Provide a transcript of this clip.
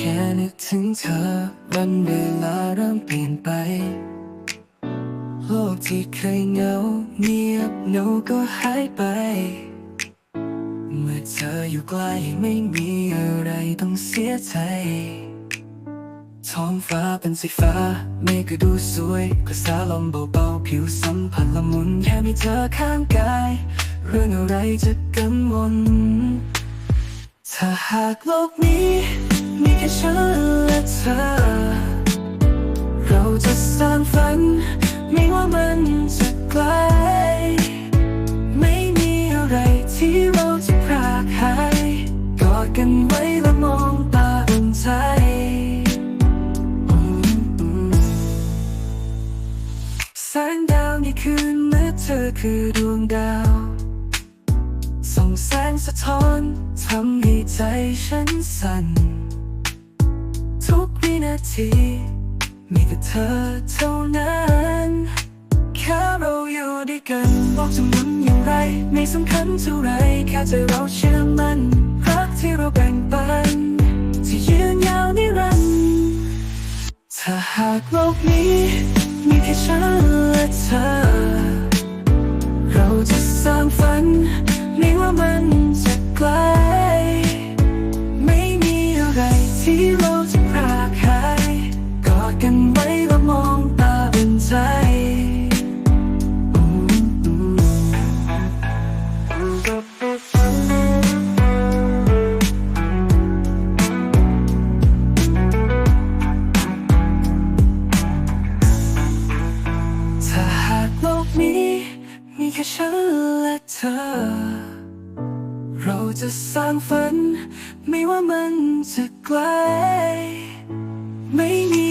ค่นึกถึงเธอวันเวลาเริ่มเปลี่ยนไป โลกที่เคยเหงาเงียบเหงาก็หายไป เมื่อเธออยู่ใกล้ไม่มีอะไรต้องเสียใจ ท้องฟ้าเป็นสีฟ้าเมฆก็ดูสวยกระแสลมเบาๆผิวสัมผัสละมุนแค่มีเธอข้างกาย เรื่องอะไรจะกังวลถ้าหากโลกนี้ มีแค่ฉันและเธอ เราจะสร้างฝัน ไม่ว่ามันจะไกล ไม่มีอะไรที่เราจะพรากหายกอดกันไว้และมองตาอุ่นใจแสงดาวในคืนเมื่อเธอคือดวงดาวส่องแสงสะท้อนทำให้ใจฉันสั่นทุกวิน ที มีแต่เธอเท่านั้น แค่เราอยู่ด้วยกันบอกจะหมุนอย่างไร ไม่สำคัญเท่าไรแค่ใจเราเชื่อมันรักที่เราแบ่งปันที่ยืนยาวนิรันดร์ถ้าหากโลกนี้ มีแค่ฉันและเธอ เราจะสร้างฝันไม่ว่ามัน มีแค่ฉันและเธอ เราจะสร้างฝัน ไม่ว่ามันจะไกล ไม่มี